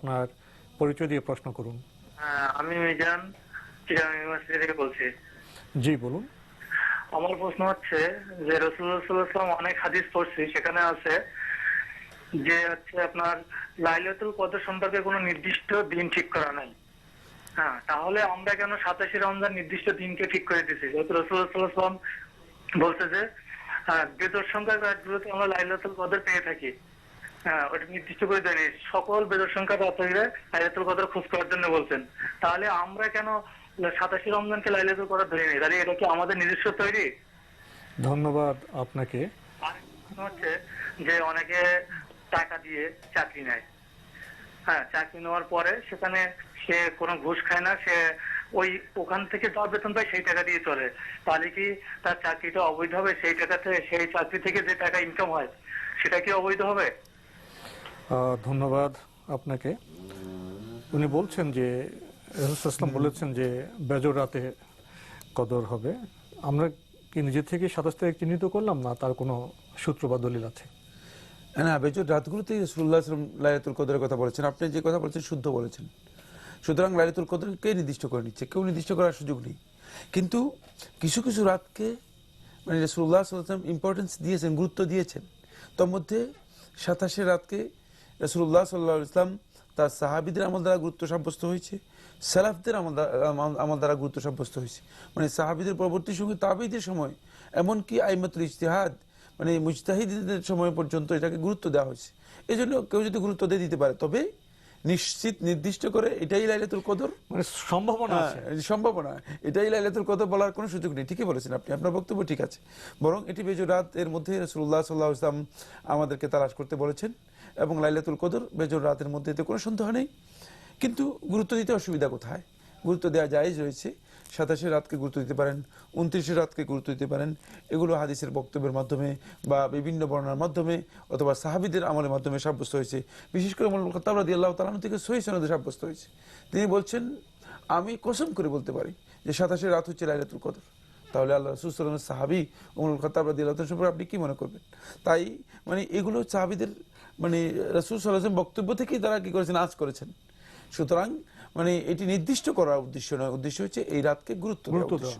আপনার পরিচয় দিয়ে প্রশ্ন করুন। হ্যাঁ, আমি মিজান চিটাগাং ইউনিভার্সিটি থেকে বলছি। জি বলুন। আমার প্রশ্ন হচ্ছে যে রসুল্লাহাম অনেক হাদিস পড়ছি সেখানে আছে যে হচ্ছে আপনার লাইলাতুল কদর সম্পর্কে কোনো নির্দিষ্ট দিন ঠিক করা নাই। হ্যাঁ তাহলে আমরা কেন সাতাশি রমজান নির্দিষ্ট দিনকে ঠিক করে দিছি? যেহেতু রসুল্লাহাম বলছে যে হ্যাঁ, বেদর সংখ্যার রাতগুলোতে আমরা লাইলাতুল কদর পেয়ে থাকি। ওটা নির্দিষ্ট করে দেয়নি সকল বেদর সংখ্যার রাত্রে লাইলাতুল কদর খোঁজ করার জন্য বলছেন। তাহলে আমরা কেন সাতাশি রমজানকে লাইলাতুল কদর ধরে নিই? তাহলে এটা কি আমাদের নিজস্ব তৈরি? ধন্যবাদ আপনাকে। হচ্ছে যে অনেকে টাকা দিয়ে চাকরি নেয়। হ্যাঁ চাকরি নেওয়ার পরে সেখানে সে কোনো ঘুষ খায় না সে ওই ওখান থেকে যা বেতন পায় সেই টাকা দিয়ে চলে। তাহলে কি তার চাকরিটা অবৈধ হবে? সেই টাকা থেকে সেই চাকরি থেকে যে টাকা ইনকাম হয় সেটা কি অবৈধ হবে? ধন্যবাদ আপনাকে। উনি বলছেন যে রসুলাম বলেছেন যে বেজর রাতে কদর হবে। আমরা কি নিজে থেকে সাতাশ তারিখ চিহ্নিত করলাম না? তার কোনো সূত্র বা দলিল আছে? না বেজর রাতগুলোতেই রসুল্লাহ লাইলাতুল কদরের কথা বলেছেন। আপনি যে কথা বলেছেন শুদ্ধ বলেছেন। সুতরাং লাইলাতুল কদর কে নির্দিষ্ট করে নিচ্ছে? কেউ নির্দিষ্ট করার সুযোগ নেই। কিন্তু কিছু কিছু রাতকে মানে রসুল্লাহ সাল্লাম ইম্পর্টেন্স দিয়েছেন গুরুত্ব দিয়েছেন। তার মধ্যে সাতাশে রাতকে রসুল্লাহ সাল্লাহ ইসলাম তার সাহাবিদের আমল দ্বারা গুরুত্ব সাব্যস্ত হয়েছে, সালাফদের আমল দ্বারা- গুরুত্ব সাব্যস্ত হয়েছে। মানে সাহাবিদের পরবর্তী সঙ্গে তাবিদের সময়, এমনকি আইমাতুল ইশতেহাদ মানে মুজতাহিদের সময় পর্যন্ত এটাকে গুরুত্ব দেওয়া হয়েছে। এই কেউ যদি গুরুত্ব দিয়ে দিতে পারে, তবে নিশ্চিত নির্দিষ্ট করে এটাই লাইলাতুল কদর? মানে সম্ভাবনা হ্যাঁ, সম্ভাবনা। এটাই লাইলাতুল কদর বলার কোনো সুযোগ নেই। ঠিকই বলেছেন আপনি। আপনার বক্তব্য ঠিক আছে। বরং এটি বেজরাত এর মধ্যে রসুল্লাহ সাল্লাহ ইসলাম আমাদেরকে তালাশ করতে বলেছেন এবং লাইলাতুল কদর বেজর রাতের মধ্যে এতে কোনো সন্দেহ নেই। কিন্তু গুরুত্ব দিতে অসুবিধা কোথায়? গুরুত্ব দেওয়া জায়েজ রয়েছে। সাতাশে রাতকে গুরুত্ব দিতে পারেন, উনত্রিশে রাতকে গুরুত্ব দিতে পারেন। এগুলো হাদিসের বক্তব্যের মাধ্যমে বা বিভিন্ন বর্ণনার মাধ্যমে অথবা সাহাবিদের আমলের মাধ্যমে সাব্যস্ত হয়েছে। বিশেষ করে মূল খতাব রাদি আল্লাহ তালান থেকে সহি সনদে সাব্যস্ত হয়েছে। তিনি বলছেন, আমি কসম করে বলতে পারি যে সাতাশে রাত হচ্ছে লাইলাতুল কদর। তাহলে আল্লাহ রসুলের সাহাবি উমরুল খতাব রাদি আল্লাহ সম্পর্কে আপনি কি মনে করবেন? তাই মানে এগুলো সাহাবিদের মানে রসুল সাল্লাহ বক্তব্য থেকেই তারা কি করেছেন? আজ করেছেন। সুতরাং মানে এটি নির্দিষ্ট করার উদ্দেশ্য নয় উদ্দেশ্য হচ্ছে এই রাতকে গুরুত্ব দেওয়া।